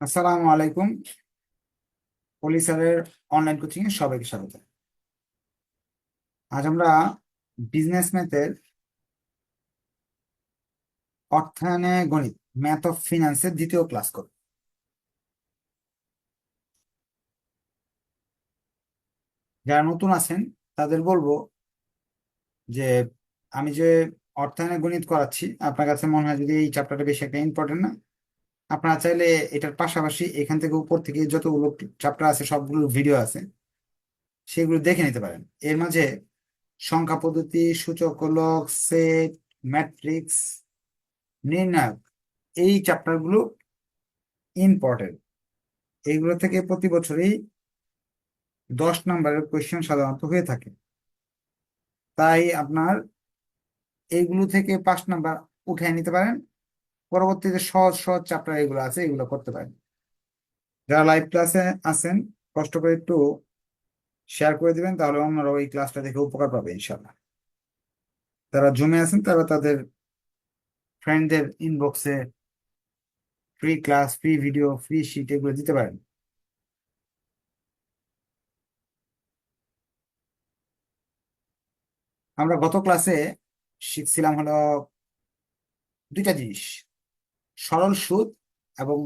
আসসালামু আলাইকুম। পলিসারের online coaching এ সবাইকে স্বাগত। আজ আমরা বিজনেস ম্যাথের অর্থায়নে গণিত ম্যাথ অফ ফিনান্সের দ্বিতীয় ক্লাস করব। যারা নতুন আছেন, তাদের বলব যে আমি যে অর্থায়নে গণিত করাচ্ছি, আপনার কাছে মনে হয় যদি এই চ্যাপ্টারটা বেশি একটা ইম্পর্টেন্ট না আপনারা চাইলে এটার পাশাপাশি এখান থেকে উপর থেকে যতগুলো চ্যাপ্টার আছে, সবগুলো ভিডিও আছে, সেগুলো দেখে নিতে পারেন। এর মাঝে সংখ্যা পদ্ধতি, সূচক সূচকলক সেট ম্যাট্রিক্স নির্ণায়ক, এই চ্যাপ্টারগুলো ইম্পর্টেন্ট এইগুলো থেকে প্রতি বছরই দশ নম্বরের কোয়েশ্চেন সাধারণত হয়ে থাকে। তাই আপনার এইগুলো থেকে পাঁচ নাম্বার উঠে নিতে পারেন। পরবর্তীতে সহজ সহজ চ্যাপ্টার এগুলো আছে, এগুলো করতে পারেন। যারা লাইভ ক্লাসে আছেন, কষ্ট করে একটু শেয়ার করে দিবেন, তাহলে অন্যরা ওই ক্লাসটা দেখে উপকার পাবে ইনশাল্লাহ যারা জমে আছেন, তারা তাদের ফ্রেন্ডদের ইনবক্সে free class free video free sheet এগুলো দিতে পারেন। আমরা গত ক্লাসে শিখছিলাম হলো দুইটা জিনিস। সরল সুদ এবং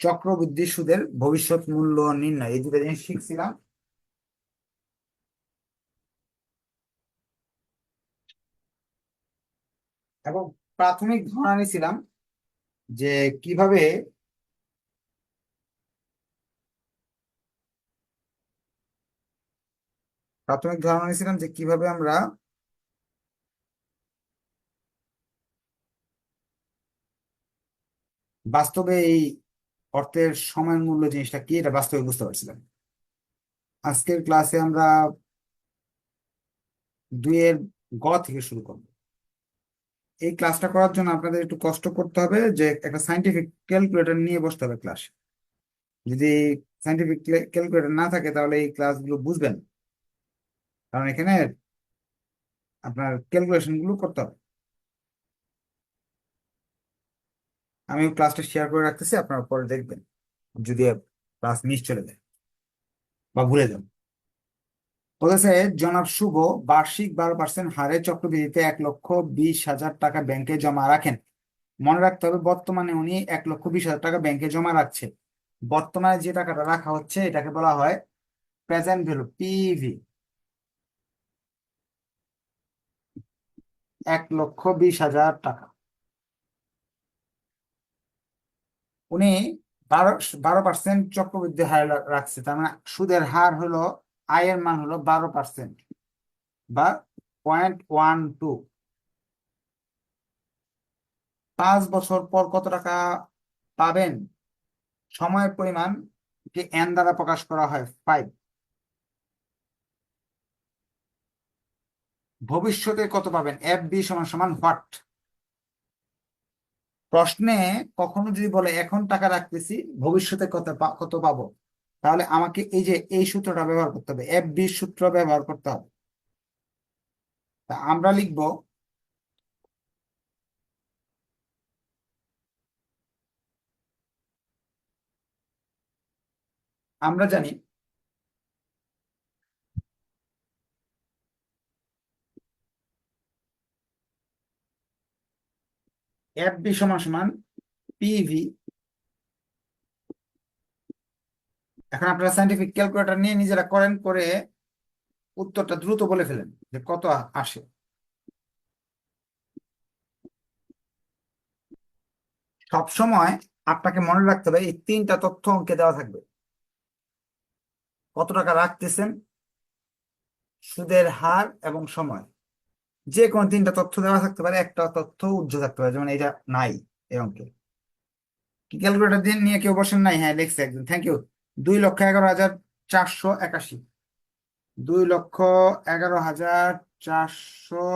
চক্রবৃদ্ধি সুদের ভবিষ্যৎ মূল্য নির্ণয়। এই দুটো জিনিস শিখছিলাম। এবং প্রাথমিক ধারণা নিয়েছিলাম যে কীভাবে প্রাথমিক ধারণা নিয়েছিলাম যে কীভাবে আমরা বাস্তবে এই অর্থের সময় মূল্য জিনিসটা কি, এটা বাস্তবে বুঝতে পারছিলাম। আজকের ক্লাসে আমরা দুইয়ের গ থেকে শুরু করব। এই ক্লাসটা করার জন্য আপনাদের একটু কষ্ট করতে হবে যে একটা সাইন্টিফিক ক্যালকুলেটর নিয়ে বসতে হবে ক্লাস যদি সাইন্টিফিক ক্যালকুলেটর না থাকে তাহলে এই ক্লাসগুলো বুঝবেন কারণ এখানে আপনার ক্যালকুলেশনগুলো করতে হবে। আমি ক্লাসটা শেয়ার করে রাখতেছি, আপনারা পরে দেখবেন, যদি ক্লাস মিস চলে যায় বা ভুলে যান। বলেছে, জনাব শুভ, বার্ষিক বারো পার্সেন্ট হারে চক্রবৃদ্ধিতে এক লক্ষ বিশ হাজার টাকা ব্যাংকে জমা রাখেন। মনে রাখতে হবে, বর্তমানে উনি এক লক্ষ বিশ হাজার টাকা ব্যাংকে জমা রাখছে। বর্তমানে যে টাকাটা রাখা হচ্ছে, এটাকে বলা হয় প্রেজেন্ট ভ্যালু পিভি এক লক্ষ বিশ হাজার টাকা। উনি বারো বারো পার্সেন্ট চক্রবৃদ্ধি হার রাখছে, তার মানে সুদের হার হলো, আয়ের মান হলো বারো পার্সেন্ট বা পয়েন্ট ওয়ান টু পাঁচ বছর পর কত টাকা পাবেন? সময়ের পরিমাণ কে এন দ্বারা প্রকাশ করা হয় ফাইভ ভবিষ্যতে কত পাবেন? এফ বি সমান সমান হোয়াট প্রশ্নে কখনো যদি বলে, এখন টাকা রাখতেছি, ভবিষ্যতে কত কত পাবো? তাহলে আমাকে এই যে, এই সূত্রটা ব্যবহার করতে হবে। এফ বি সূত্র ব্যবহার করতে হবে। তা আমরা লিখব, আমরা জানি এফ বি সমান সমান পিভি এখন আপনারা সাইন্টিফিক ক্যালকুলেটর নিয়ে নিজেরা করেন করে উত্তরটা দ্রুত বলে ফেলেন যে কত আসে। সব সময় আপনাকে মনে রাখতে হবে, এই তিনটা তথ্য অঙ্কে দেওয়া থাকবে। কত টাকা রাখতেছেন? সুদের হার এবং সময়। যে কোনো তিনটা তথ্য দেওয়া থাকতে পারে, একটা তথ্য উজ্জ্ব থাকতে পারে, যেমন এটা নাই, এই অঙ্কে। ক্যালকুলেটর দিয়ে নিয়ে কেউ বসেন নাই? হ্যাঁ লিখছে একজন। থ্যাংক ইউ দুই লক্ষ এগারো হাজার চারশো একাশি। দুই লক্ষ এগারো হাজার চারশো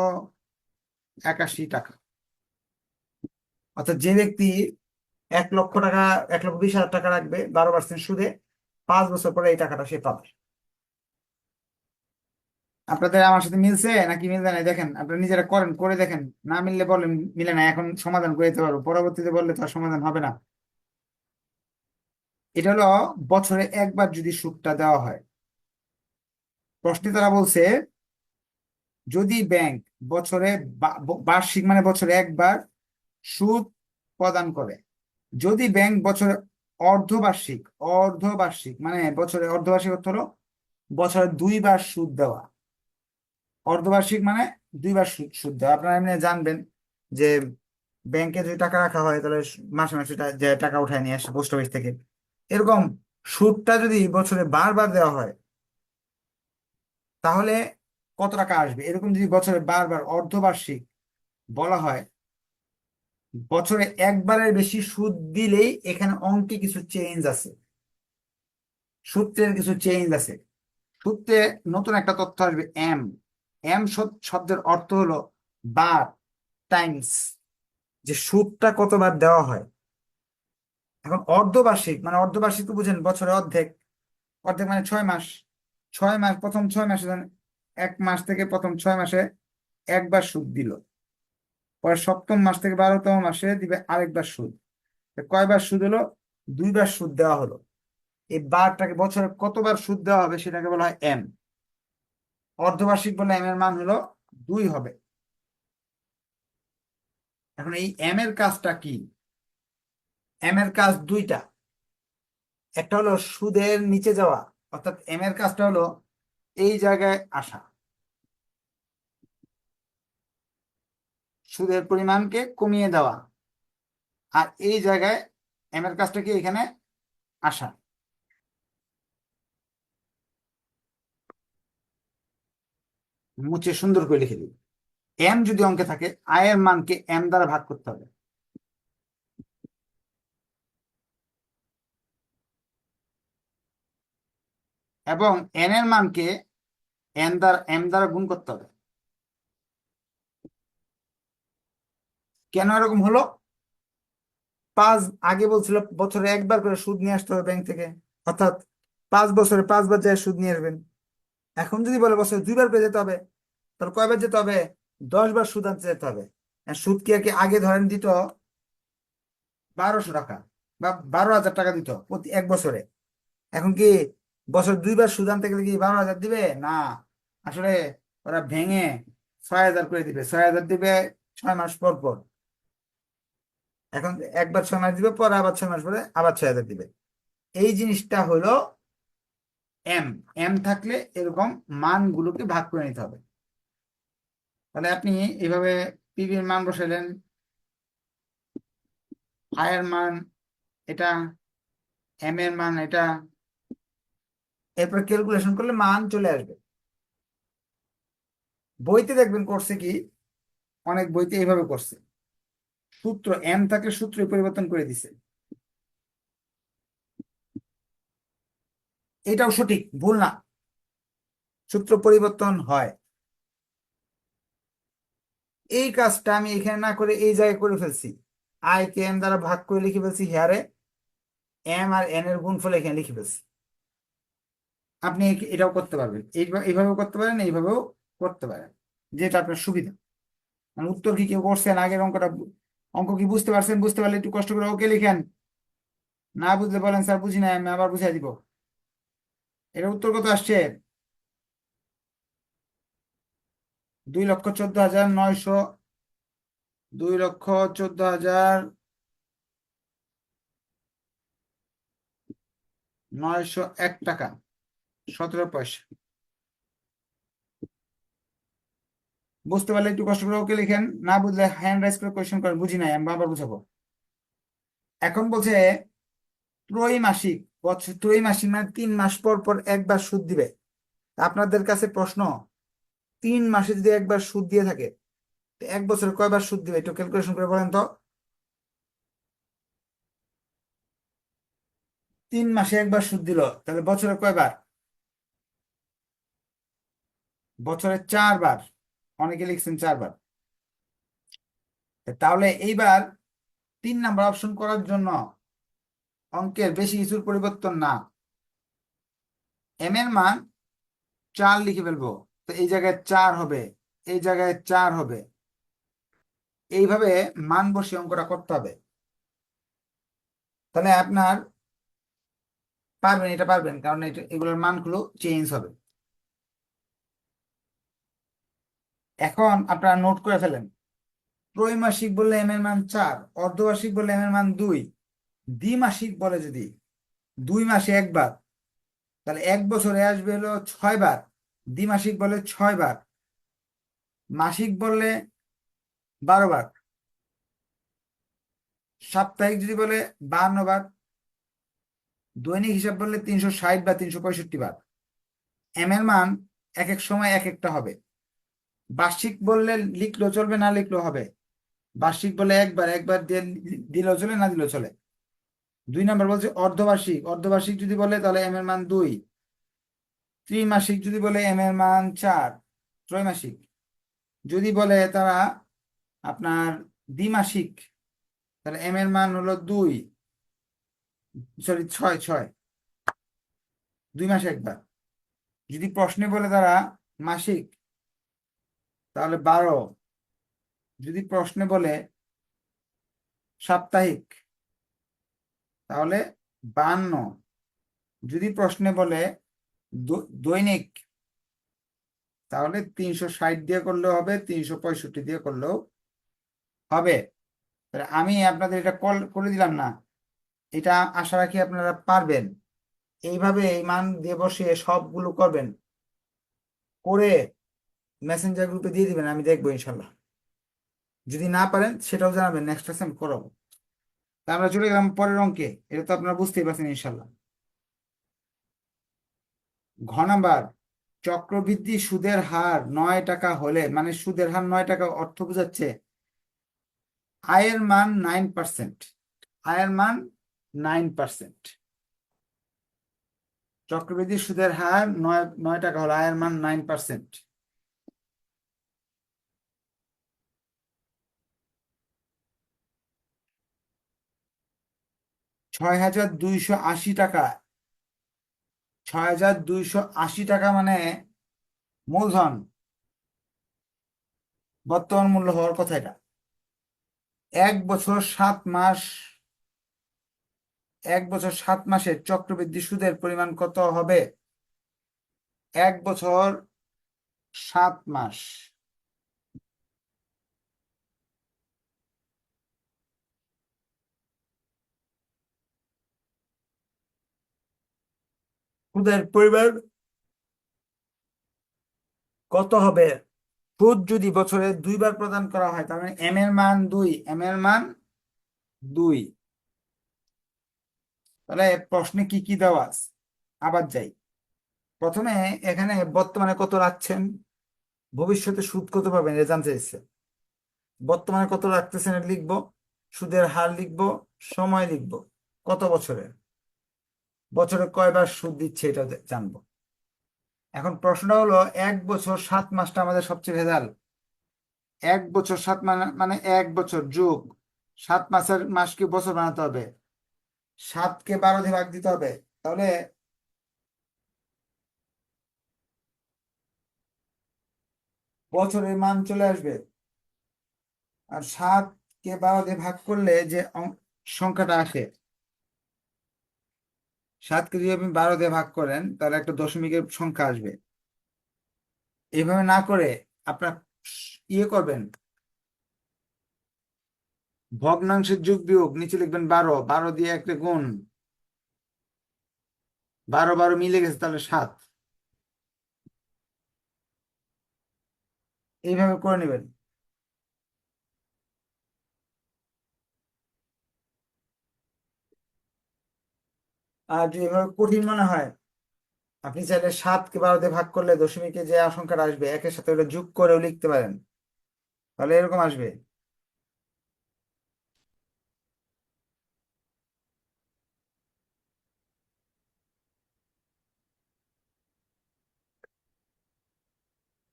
একাশি টাকা। অর্থাৎ যে ব্যক্তি এক লক্ষ টাকা, এক লক্ষ বিশ হাজার টাকা রাখবে, বারো পার্সেন্ট সুদে পাঁচ বছর পরে এই টাকাটা সে পাবে। আপনাদের আমার সাথে মিলছে নাকি মিলছে না দেখেন, আপনারা নিজেরা করেন, করে দেখেন। না মিললে বলেন মিলে না, এখন সমাধান করে দিতে পারব। পরবর্তীতে বললে তো আর সমাধান হবে না। এটা হলো বছরে একবার যদি সুদটা দেওয়া হয়। প্রশ্নে তারা বলছে, যদি ব্যাংক বছরে বার্ষিক মানে বছরে একবার সুদ প্রদান করে, যদি ব্যাংক বছরে অর্ধবার্ষিক অর্ধবার্ষিক মানে বছরে অর্ধবার্ষিক অর্থ হলো বছরে দুইবার সুদ দেওয়া। অর্ধবার্ষিক মানে দুইবার সুদ দেওয়া আপনারা এমনি জানবেন যে ব্যাংকে যদি টাকা রাখা হয়, তাহলে মাসে মাসে টাকা উঠায় নিয়ে আসে পোস্ট অফিস থেকে। এরকম সুদটা যদি বছরে বারবার দেওয়া হয়, তাহলে কত টাকা আসবে? এরকম যদি বছরে বারবার অর্ধবার্ষিক বলা হয়, বছরে একবারের বেশি সুদ দিলেই এখানে অঙ্কে কিছু চেঞ্জ আছে। সূত্রের কিছু চেঞ্জ আছে। সূত্রে নতুন একটা তথ্য আসবে এম এম শব্দের অর্থ হলো বার টাইমস যে সুদটা কতবার দেওয়া হয়। এখন অর্ধবার্ষিক মানে অর্ধবার্ষিক তো বুঝেন বছরে অর্ধেক। অর্ধেক মানে ছয় মাস। ছয় মাস, প্রথম ছয় মাসে এক মাস থেকে প্রথম ছয় মাসে একবার সুদ দিল। পরে সপ্তম মাস থেকে বারোতম মাসে দিবে আরেকবার সুদ। কয়বার সুদ হলো? দুইবার সুদ দেওয়া হলো। এই বারটাকে বছরে কতবার সুদ দেওয়া হবে সেটাকে বলা হয় এম। অর্ধবার্ষিক বলে এম এর মান হলো দুই হবে। এখন এই এম এর কাজটা কি? এম এর কাজ দুইটা। একটা হলো সুদের নিচে যাওয়া, অর্থাৎ এম এর কাজটা হলো এই জায়গায় আসা। সুদের পরিমাণকে কমিয়ে দেওয়া। আর এই জায়গায় এম এর কাজটা কি? এখানে আসা। মুছে সুন্দর করে লিখে দিই এম যদি অঙ্কে থাকে আয়ের মানকে এম দ্বারা ভাগ করতে হবে। এবং এন এর মানকে এন দ্বারা এম দ্বারা গুণ করতে হবে। কেন এরকম হলো? পাঁচ আগে বলছিল, বছরে একবার করে সুদ নিয়ে আসতে হবে ব্যাংক থেকে। অর্থাৎ পাঁচ বছরে পাঁচবার যায় সুদ নিয়ে আসবেন। এখন যদি বলে বছরে দুইবার করে যেতে হবে, তাহলে কয়বার যেতে হবে? দশ বার সুদ আনতে যেতে হবে। সুদ কি আর কি আগে ধরেন দিত? বারোশো টাকা বা বারো হাজার টাকা দিত প্রতি এক বছরে। এখন কি বছর দুইবার সুদ আনতে গেলে কি বারো হাজার দিবে? না। আসলে ওরা ভেঙে ছয় হাজার করে দিবে। ছয় হাজার দিবে ছয় মাস পর পর। এখন একবার ছয় মাস দিবে, পরে আবার ছয় মাস পরে আবার ছয় হাজার দিবে। এই জিনিসটা হলো এম এম থাকলে এরকম মানগুলোকে ভাগ করে নিতে হবে। তাহলে আপনি এইভাবে পিভির মান বসাইলেন আয়ের মান এটা এম এর মান এটা, এরপর ক্যালকুলেশন করলে মান চলে আসবে। বইতে দেখবেন করছে কি, অনেক বইতে এইভাবে করছে। সূত্র এম থাকলে সূত্র পরিবর্তন করে দিছে। এটাও সঠিক ভুল না। সূত্র পরিবর্তন হয়। এই কাজটা আমি এখানে না করে এই জায়গায় করে ফেলছি। আই কে এম দ্বারা ভাগ করে লিখে ফেলছি হেয়ারে এম আর এন এর গুণফল এখানে লিখে ফেলছি। আপনি এটাও করতে পারবেন। এইভাবে, এইভাবেও করতে পারেন, এইভাবেও করতে পারেন। যেটা আপনার সুবিধা। মানে উত্তর কি কেউ করছেন? আগের অঙ্কটা অঙ্ক কি বুঝতে পারছেন? বুঝতে পারলে একটু কষ্ট করে ওকে লিখেন। না বুঝলে বলেন, স্যার বুঝি না আমি আবার বুঝাই দিব। এটা উত্তর কত আসছে? দুই লক্ষ চোদ্দ হাজার নয়শো, দুই লক্ষ চোদ্দ হাজার নয়শো এক টাকা, সতেরো পয়সা। বুঝতে পারলে একটু কষ্ট করে ওকে লিখেন, না বুঝলে হ্যান্ড রাইজ করে কোয়েশ্চেন করেন, বুঝি নাই, আমি আবার বুঝাবো। এখন বলছে ত্রৈমাসিক বছর ত্রৈমাসিক মানে তিন মাস পর পর একবার সুদ দিবে। আপনাদের কাছে প্রশ্ন, তিন মাসে যদি একবার সুদ দিয়ে থাকে এক বছরে কয়বার সুদ দিবে? একটু ক্যালকুলেশন করে বলেন তো। তিন মাসে একবার সুদ দিল, তাহলে বছরে কয়বার? বছরে চারবার। অনেকে লিখছেন চারবার। তাহলে এইবার তিন নাম্বার অপশন করার জন্য অঙ্কের বেশি কিছুর পরিবর্তন না। এম এর মান চার লিখে ফেলব। তো এই জায়গায় চার হবে, এই জায়গায় চার হবে। এইভাবে মান বসে অঙ্কটা করতে হবে। তাহলে আপনার পারবেন, এটা পারবেন, কারণ এগুলোর মানগুলো চেঞ্জ হবে। এখন আপনারা নোট করে ফেলেন। ত্রৈমাসিক বললে এম এর মান চার, অর্ধবার্ষিক বললে এম এর মান দুই। দ্বিমাসিক বলে যদি, দুই মাসে একবার, তাহলে এক বছরে আসবে হলো ছয় বার দ্বিমাসিক বলে ছয় বার মাসিক বললে বারো বার সাপ্তাহিক যদি বলে বাহান্ন বার দৈনিক হিসাব বললে তিনশো ষাট বা তিনশো পঁয়ষট্টি বার। এম এর মান এক এক সময় এক একটা হবে। বার্ষিক বললে লিখলেও চলবে, না লিখলেও হবে। বার্ষিক বলে একবার একবার দিলেও চলে, না দিলেও চলে। দুই নাম্বার বলছে অর্ধবার্ষিক। অর্ধবার্ষিক যদি বলে তাহলে এম এর মান দুই। ত্রিমাসিক যদি বলে এম এর মান চার, ত্রৈমাসিক। যদি বলে তারা আপনার দ্বিমাসিক, তাহলে এম এর মান হলো দুই। সরি, ছয় ছয়। দুই মাসে একবার। যদি প্রশ্নে বলে তারা মাসিক, তাহলে বারো। যদি প্রশ্নে বলে সাপ্তাহিক তাহলে বান্ন। যদি প্রশ্নে বলে দৈনিক, তাহলে তিনশো ষাট দিয়ে করলেও হবে, তিনশো পঁয়ষট্টি দিয়ে করলেও হবে। আমি আপনাদের এটা কল, করে দিলাম না। এটা আশা রাখি আপনারা পারবেন। এইভাবে এই মান দিয়ে বসিয়ে সবগুলো করবেন। করে মেসেঞ্জার গ্রুপে দিয়ে দিবেন, আমি দেখব ইনশাল্লাহ। যদি না পারেন, সেটাও জানাবেন নেক্সট আমি করাবো। তা আমরা চলে গেলাম পরের অঙ্কে। এটা তো আপনারা বুঝতেই পারছেন ইনশাল্লাহ ঘ নাম্বার, চক্রবৃদ্ধি সুদের হার নয় টাকা হলে মানে সুদের হার নয় টাকা অর্থ বোঝাচ্ছে, আয়ের মান নাইন পার্সেন্ট আয়ের মান নাইন পার্সেন্ট চক্রবৃদ্ধি সুদের হার নয় নয় টাকা হলে, আয়ের মান নাইন পার্সেন্ট ছয় হাজার দুইশো আশি টাকা। ছয় হাজার দুইশো আশি টাকা মানে মূলধন। বর্তমান মূল্য হওয়ার কথা এটা। এক বছর সাত মাস, এক বছর সাত মাসে চক্রবৃদ্ধি সুদের পরিমাণ কত হবে? এক বছর সাত মাস। সুদের পরিমাণ কত হবে? সুদ যদি বছরে দুইবার প্রদান করা হয়, তার মানে এম এর মান দুই এম এর মান দুই। তাহলে প্রশ্নে কি কি দেওয়া আছে? আবার যাই। প্রথমে এখানে বর্তমানে কত রাখছেন? ভবিষ্যতে সুদ কত পাবেন? এটা জানতে চাইছে। বর্তমানে কত রাখতেছেন লিখব? সুদের হার লিখব, সময় লিখব। কত বছরের? বছরে কয়বার সুদ দিচ্ছে এটা জানব। এখন প্রশ্নটা হলো, এক বছর সাত মাসটা আমাদের সবচেয়ে ভেজাল। এক বছর সাত মানে মানে এক বছর যুগ। সাত মাসের মাসকে বছর বানাতে হবে? সাতকে বারো দিয়ে ভাগ দিতে হবে। তাহলে বছরের মান চলে আসবে। আর সাতকে বারো দিয়ে ভাগ করলে যে সংখ্যাটা আসে সাতকে যদি আপনি বারো দিয়ে ভাগ করেন, তাহলে একটা দশমিকের সংখ্যা আসবে। এইভাবে না করে আপনার ইয়ে করবেন। ভগ্নাংশের যোগ বিয়োগ, নিচে লিখবেন বারো বারো দিয়ে একটা গুণ। বারো বারো মিলে গেছে, তাহলে সাত। এইভাবে করে নেবেন আর যদি এভাবে কঠিন মনে হয়, আপনি চাইলে সাত সাতকে বারো দিয়ে ভাগ করলে দশমিকে যে সংখ্যাটা আসবে, একের সাথে ওটা যোগ করেও লিখতে পারেন। তাহলে এরকম আসবে।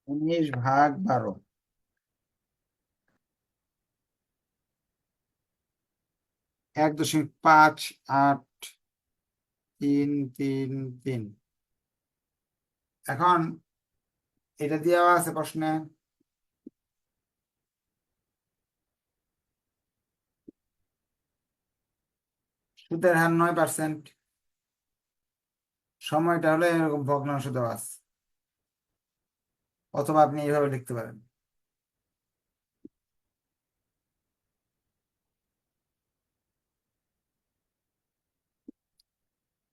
উনিশ ভাগ বারো। এক দশমিক পাঁচ আট তিন তিন তিন। এখন এটা দেওয়া আছে প্রশ্নে। সুদের হার নয় পার্সেন্ট সময়টা হলো এরকম ভগ্নাংশ দেওয়া আছে। অথবা আপনি এইভাবে লিখতে পারেন।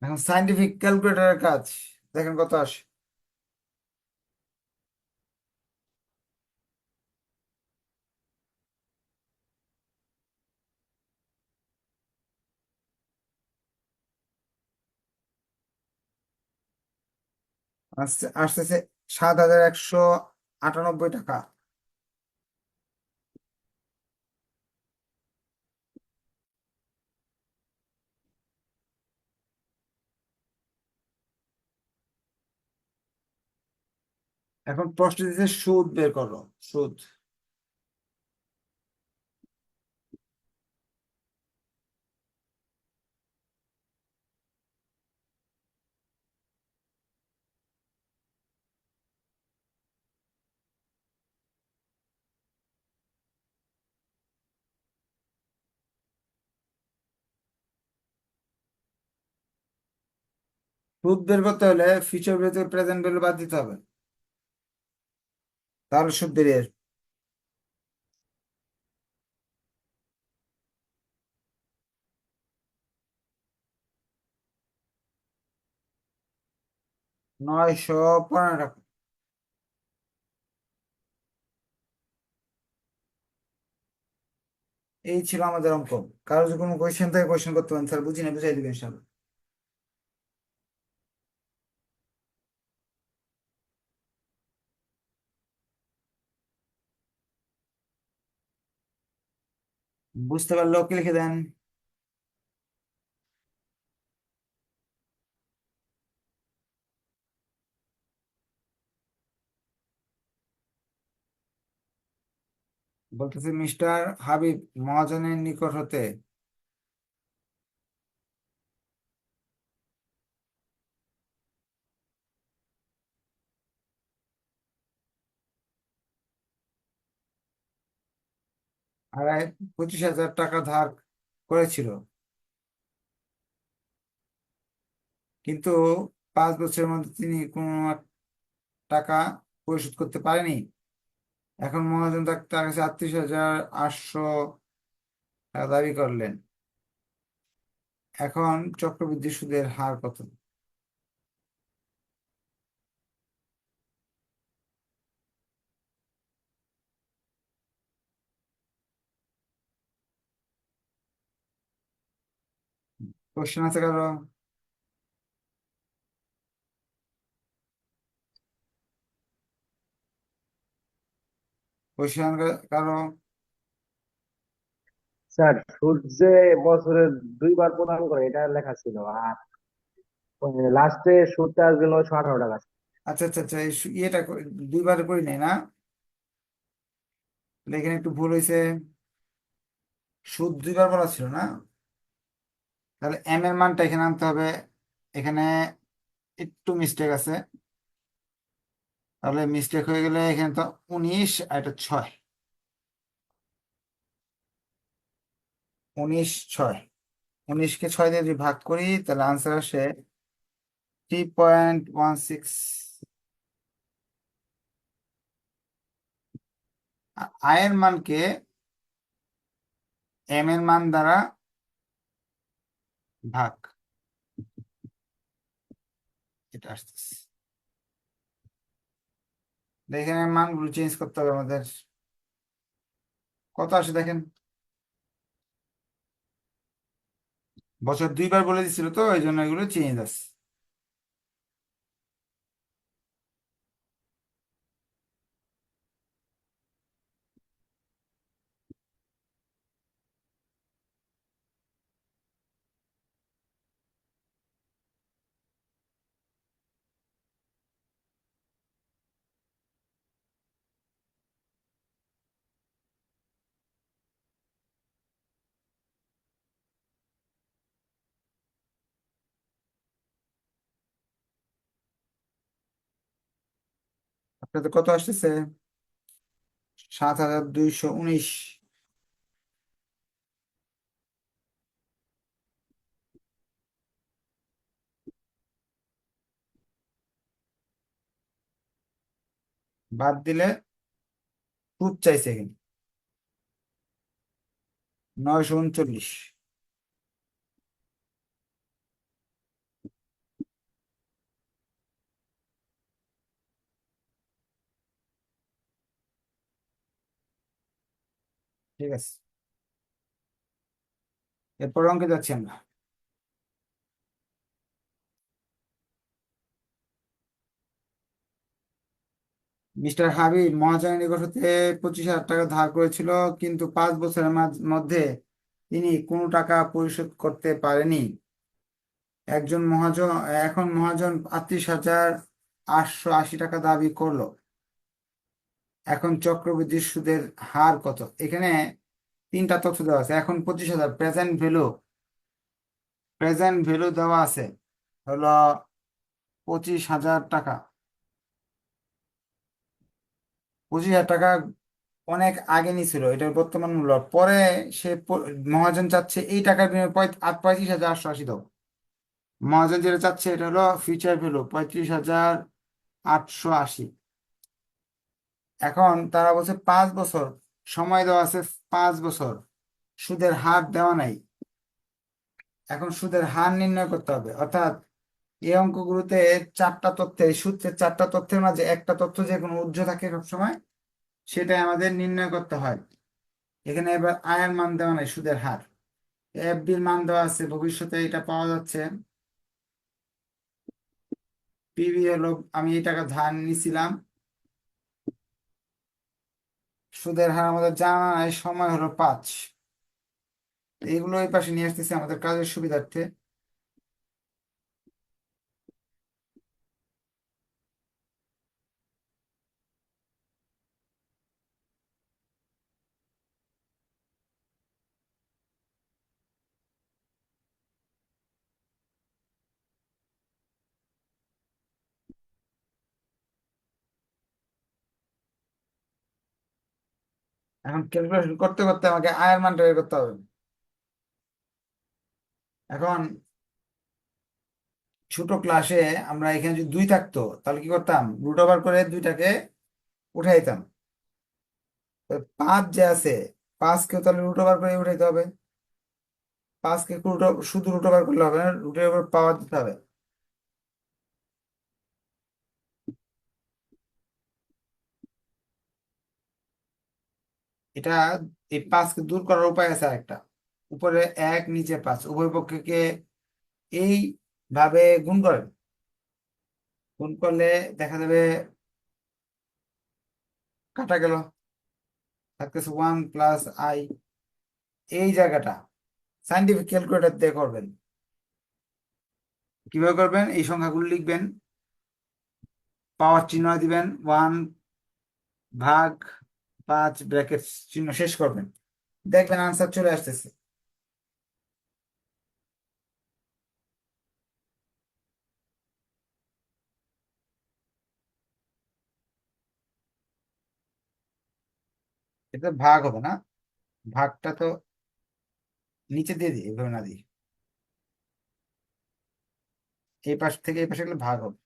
এখন সাইন্টিফিক ক্যালকুলেটরের কাজ। দেখেন কত আসে। আসতেছে সাত হাজার একশো আটানব্বই টাকা। এখন প্রশ্ন দিচ্ছে সুদ বের করো, সুদ। সুদ বের করতে হলে ফিউচার ভ্যালু প্রেজেন্ট ভ্যালু বাদ দিতে হবে। সুদ বেরিয়ে নয়শো পনেরো টাকা। এই ছিল আমাদের অঙ্ক। কারও যদি কোনো কোয়েশ্চেন থাকে কোয়েশ্চেন করতে পারেন। স্যার বুঝি না বুঝাই দিবেন ইনশাল্লাহ বুঝতে পারল? ওকে লিখে দেন? বলতেছি মিস্টার হাবিব মহাজনের নিকট হতে আড়াই পঁচিশ হাজার টাকা ধার করেছিল। কিন্তু পাঁচ বছরের মধ্যে তিনি কোনো টাকা পরিশোধ করতে পারেনি। এখন মহাজন তার কাছে আটত্রিশ হাজার আটশো দাবি করলেন। এখন চক্রবৃদ্ধি সুদের হার কত? কোশ্চেন আছে কারও? কোশ্চেন কারও? স্যার সুদ যে বছরে দুইবার প্রদান করে এটা লেখা ছিল আর লাস্টে সুদটা আসবে নয়শো আঠারো টাকা। আচ্ছা আচ্ছা আচ্ছা ইয়েটা দুইবার করি নাই না? এখানে একটু ভুল হয়েছে সুদ দুইবার বলা ছিল না? তাহলে এম এর মানটা এখানে আনতে হবে। এখানে একটু মিস্টেক আছে। তাহলে মিস্টেক হয়ে গেলে এখানে তো উনিশ আর এটা ছয়। উনিশ, ছয়। উনিশকে ছয় দিয়ে যদি ভাগ করি, তাহলে আনসার আসে থ্রি পয়েন্ট ওয়ান সিক্স আয়ের মানকে এম এর মান দ্বারা ভাগ। এটা আসতেছে। দেখেন মানগুলো চেঞ্জ করতে হবে আমাদের। কত আসে দেখেন? বছর দুইবার বলে দিচ্ছিল তো এই জন্য এগুলো চেঞ্জ আছে আপনাদের কত আসতেছে? সাত হাজার দুইশো উনিশ। বাদ দিলে প্রুফ চাইছে এখানে। নয়শো উনচল্লিশ। ঠিক আছে। এরপর অঙ্কে যাচ্ছি আমরা। মিস্টার হাবিব, মহাজনের নিকট হতে পঁচিশ হাজার টাকা ধার করেছিল, কিন্তু পাঁচ বছরের মধ্যে তিনি কোনো টাকা পরিশোধ করতে পারেনি। একজন মহাজন, এখন মহাজন আটত্রিশ হাজার আটশো আশি টাকা দাবি করল। এখন চক্রবৃদ্ধি সুদের হার কত? এখানে তিনটা তথ্য দেওয়া আছে। এখন পঁচিশ হাজার প্রেজেন্ট ভ্যালু প্রেজেন্ট ভ্যালু দেওয়া আছে হলো পঁচিশ হাজার টাকা। পঁচিশ হাজার টাকা অনেক আগে নিছিল, এটার বর্তমান মূল্য। পরে সে মহাজন চাচ্ছে এই টাকার বিনিময়ে পঁয়ত্রিশ হাজার আটশো আশি দাও। মহাজন যেটা চাচ্ছে এটা হলো ফিউচার ভ্যালু পঁয়ত্রিশ হাজার আটশো আশি। এখন তারা বলছে পাঁচ বছর, সময় দেওয়া আছে পাঁচ বছর। সুদের হার দেওয়া নাই। এখন সুদের হার নির্ণয় করতে হবে। অর্থাৎ এই অঙ্কগুলোতে চারটা তথ্যের এই সূত্রের চারটা তথ্যের মাঝে একটা তথ্য যে কোনো উজ্জ্ব থাকে সবসময়, সেটাই আমাদের নির্ণয় করতে হয়। এখানে এবার আয়ের মান দেওয়া নাই, সুদের হার। এফডির মান দেওয়া আছে, ভবিষ্যতে এটা পাওয়া যাচ্ছে। পিবি হলো আমি এই টাকা ধার নিছিলাম। সুদের হার আমাদের জানা সময় হলো পাঁচ। এগুলো এই পাশে নিয়ে আসতেছি আমাদের কাজের সুবিধার্থে। এখন ক্যালকুলেশন করতে করতে আমাকে আয়ের মানটা বের করতে হবে। এখন ছোট ক্লাসে আমরা এখানে যদি দুই থাকতো, তাহলে কি করতাম? রুট ওভার করে দুইটাকে উঠাই দিতাম। পাঁচ যে আছে, পাঁচকেও তাহলে রুট ওভার করে উঠাইতে হবে। পাঁচকে শুধু রুট ওভার করলে হবে না রুটের উপর পাওয়ার দিতে হবে। এটা এই পাঁচকে দূর করার উপায় আছে আরেকটা। উপরে এক, নিচে পাঁচ, উভয় পক্ষকে এই ভাবে গুণ করেন। গুণ করলে দেখা যাবে কাটা গেল। ওয়ান প্লাস আই এই জায়গাটা সাইন্টিফিক ক্যালকুলেটার দিয়ে করবেন। কীভাবে করবেন? এই সংখ্যাগুলো লিখবেন। পাওয়ার চিহ্ন দিবেন। ওয়ান ভাগ পাঁচ ব্র্যাকেট চিহ্ন শেষ করবেন। দেখবেন আনসার চলে আসতেছে। এটা ভাগ হবে না। ভাগটা তো নিচে দিয়ে দিই, এভাবে না দিই। এই পাশ থেকে এই পাশে গেলে ভাগ হবে।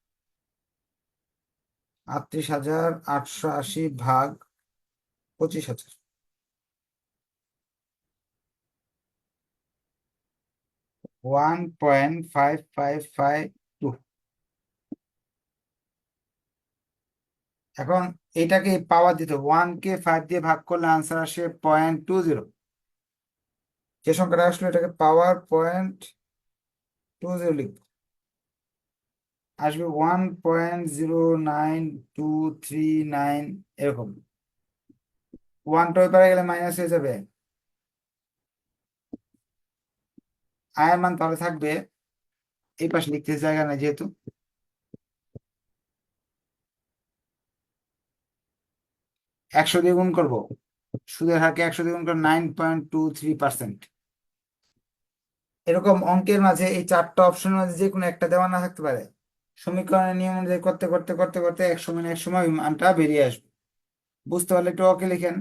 আটত্রিশ হাজার আটশো আশি ভাগ পঁচিশ হাজার। One point five five five two. এখন এটাকে পাওয়ার দিতে ওয়ান কে ফাইভ দিয়ে ভাগ করলে আনসার আসে পয়েন্ট টু জিরো। যে সংখ্যাটা আসলো এটাকে পাওয়ার পয়েন্ট টু জিরো লিখব। আসবে one point zero nine two three nine এরকম। ওয়ানটা ওই পারে গেলে মাইনাস হয়ে যাবে। আয়ের মান তাহলে থাকবে, এই পাশে লিখতে জায়গা নেই যেহেতু। একশো দিয়ে গুণ করব। সুদের হারকে একশো দিয়ে গুণ করে nine point two three percent এরকম অঙ্কের মাঝে এই চারটা অপশনের মাঝে যে কোনো একটা দেওয়া না থাকতে পারে। সমীকরণের নিয়ম অনুযায়ী করতে করতে করতে করতে এক সময় এক সময় মানটা বেরিয়ে আসবে। বুঝতে পারলে একটু ওকে লিখেন।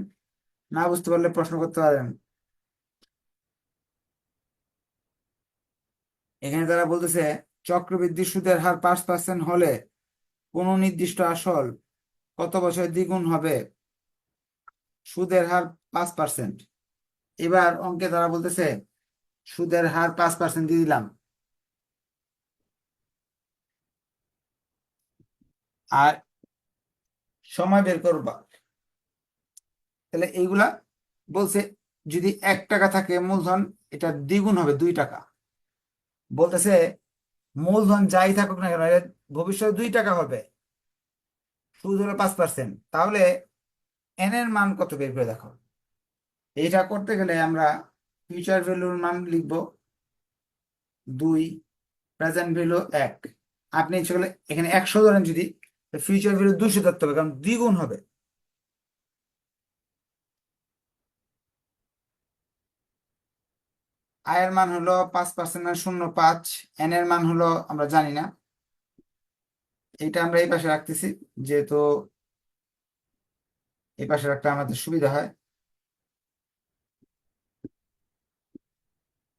না বুঝতে পারলে প্রশ্ন করতে পারেন। এখানে তারা বলতেছে, চক্রবৃদ্ধি সুদের হার পাঁচ পার্সেন্ট হলে কোনো নির্দিষ্ট আসল কত বছর দ্বিগুণ হবে? সুদের হার পাঁচ পার্সেন্ট এবার অঙ্কে তারা বলতেছে, সুদের হার পাঁচ পার্সেন্ট দিয়ে দিলাম। আর সময় বের করবা। তাহলে এইগুলা বলছে, যদি এক টাকা থাকে মূলধন, এটা দ্বিগুণ হবে দুই টাকা। বলতেছে, মূলধন যাই থাকুক না কেন ভবিষ্যতে দুই টাকা হবে। সুদ হলো পাঁচ পার্সেন্ট। তাহলে এন এর মান কত বের করে দেখো? এইটা করতে গেলে আমরা ফিউচার ভ্যালুর মান লিখব। দুই প্রেজেন্ট ভ্যালু এক। আপনি ইচ্ছে করলে এখানে একশো ধরেন যদি ফিউচার ভ্যালু দুশো ধরতে হবে, কারণ দ্বিগুণ হবে। আয়ের মান হলো পাঁচ পার্সেন্ট মানে শূন্য পাঁচ এন এর মান হলো আমরা জানি না। এইটা আমরা এই পাশে রাখতেছি, যেহেতু এই পাশে রাখতে আমাদের সুবিধা হয়।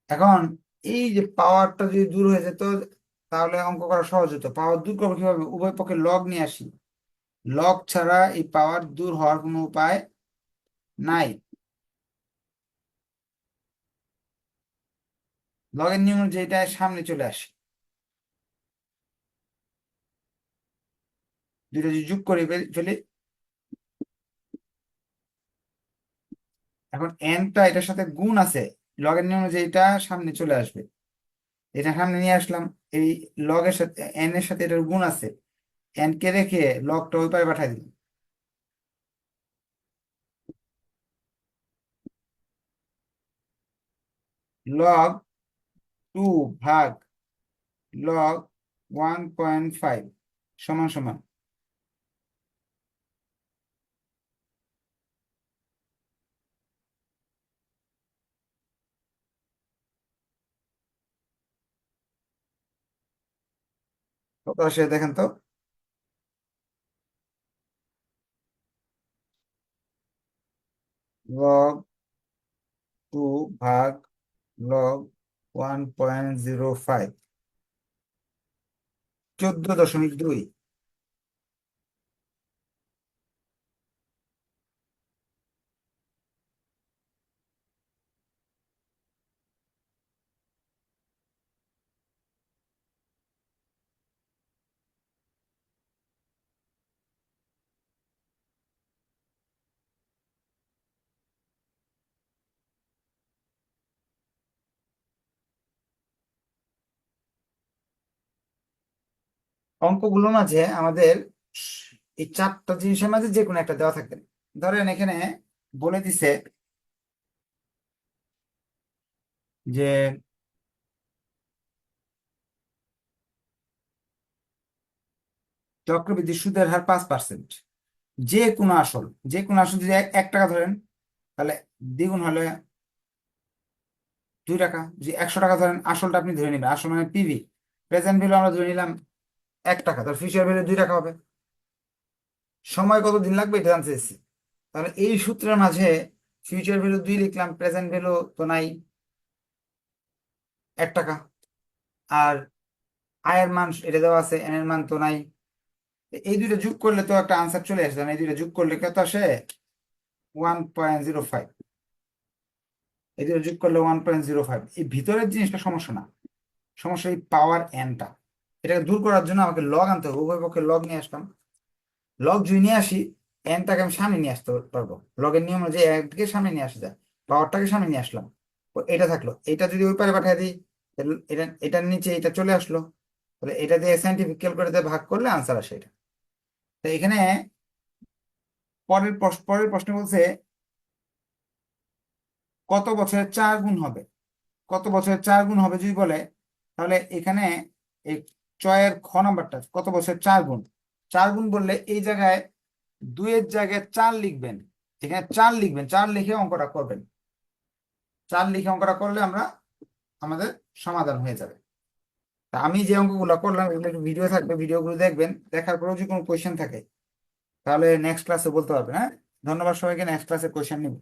এখন এই যে পাওয়ারটা যদি দূর হয়ে যেত, তাহলে অঙ্ক করা সহজ হতো। পাওয়ার দূর করব কীভাবে? উভয় পক্ষে লগ নিয়ে আসি। লগ ছাড়া এই পাওয়ার দূর হওয়ার কোনো উপায় নাই। লগের নিয়ম যেটা সামনে চলে আসে। দুটো যদি যোগ করে ফেলি এখন এনটা এটার সাথে গুণ আছে লগের নিয়ম যেটা সামনে চলে আসবে। এটা সামনে নিয়ে আসলাম, এই লগের সাথে এন এর সাথে এটার গুণ আছে। এন কে রেখে লগটা ওই পারে পাঠাই দিলাম। লগ টু ভাগ লগ ওয়ান পয়েন্ট ফাইভ সমান সমান। কত আসে দেখেন তো? লগ টু ভাগ log one point zero five চোদ্দ দশমিক দুই। অঙ্কগুলোর মাঝে আমাদের এই চারটা জিনিসের মাঝে যে কোনো একটা দেওয়া থাকবে। ধরেন এখানে বলে দিছে যে চক্রবৃদ্ধি সুদের হার পাঁচ পার্সেন্ট যে কোনো আসল যে কোনো আসল যদি এক টাকা ধরেন, তাহলে দ্বিগুণ হলে দুই টাকা। যদি একশো টাকা ধরেন, আসলটা আপনি ধরে নেবেন। আসল মানে পিভি প্রেজেন্ট ভ্যালু আমরা ধরে নিলাম এক টাকা, তাহলে ফিউচার ভ্যালু দুই টাকা হবে। সময় কত দিন লাগবে এটা জানতে চাইছি। তাহলে এই সূত্রের মাঝে ফিউচার ভ্যালু দুই লিখলাম প্রেজেন্ট ভ্যালু তো নাই, এক টাকা। আর আয়ের মান এটা দেওয়া আছে এন এর মান তো নাই। এই দুইটা যোগ করলে তো একটা আনসার চলে আসবে না এই দুইটা যোগ করলে কত আসে? ওয়ান পয়েন্ট জিরো ফাইভ এই দুটো যোগ করলে ওয়ান পয়েন্ট জিরো ফাইভ এই ভিতরের জিনিসটা সমস্যা না। সমস্যা এই পাওয়ার এনটা এটাকে দূর করার জন্য আমাকে লগ আনতে হবে, উভয় পক্ষে লগ নিয়ে আসলাম লগ যদি নিয়ে আসি এনটাকে আমি সামনে নিয়ে আসতে পারব। লগের নিয়ম অনুযায়ী একদিকে সামনে নিয়ে আসা যায় পাওয়ারটাকে সামনে নিয়ে আসলাম। এটা থাকল। এটা যদি ওই পারে পাঠিয়ে দিই এটা, এটার নিচে এটা চলে আসলো। তাহলে এটা দিয়ে সাইন্টিফিক ক্যালকুলেটর ভাগ করলে আনসার আসে এটা। তো এখানে পরের পরের প্রশ্ন বলছে, কত বছরের চার গুণ হবে? কত বছরের চার গুণ হবে যদি বলে, তাহলে এখানে চয়ের খ নাম্বারটা কত বছরের চার গুণ। চার গুণ বললে এই জায়গায় দুইয়ের জায়গায় চার লিখবেন। এখানে চার লিখবেন। চার লিখে অঙ্কটা করবেন। চার লিখে অঙ্কটা করলে আমরা, আমাদের সমাধান হয়ে যাবে। তা আমি যে অঙ্কগুলো করলাম, এগুলো একটু ভিডিও থাকবে ভিডিওগুলো দেখবেন। দেখার পরেও যদি কোনো কোয়েশ্চেন থাকে, তাহলে নেক্সট ক্লাসে বলতে পারবেন হ্যাঁ? ধন্যবাদ সবাইকে নেক্সট ক্লাসে কোয়েশ্চেন নিব।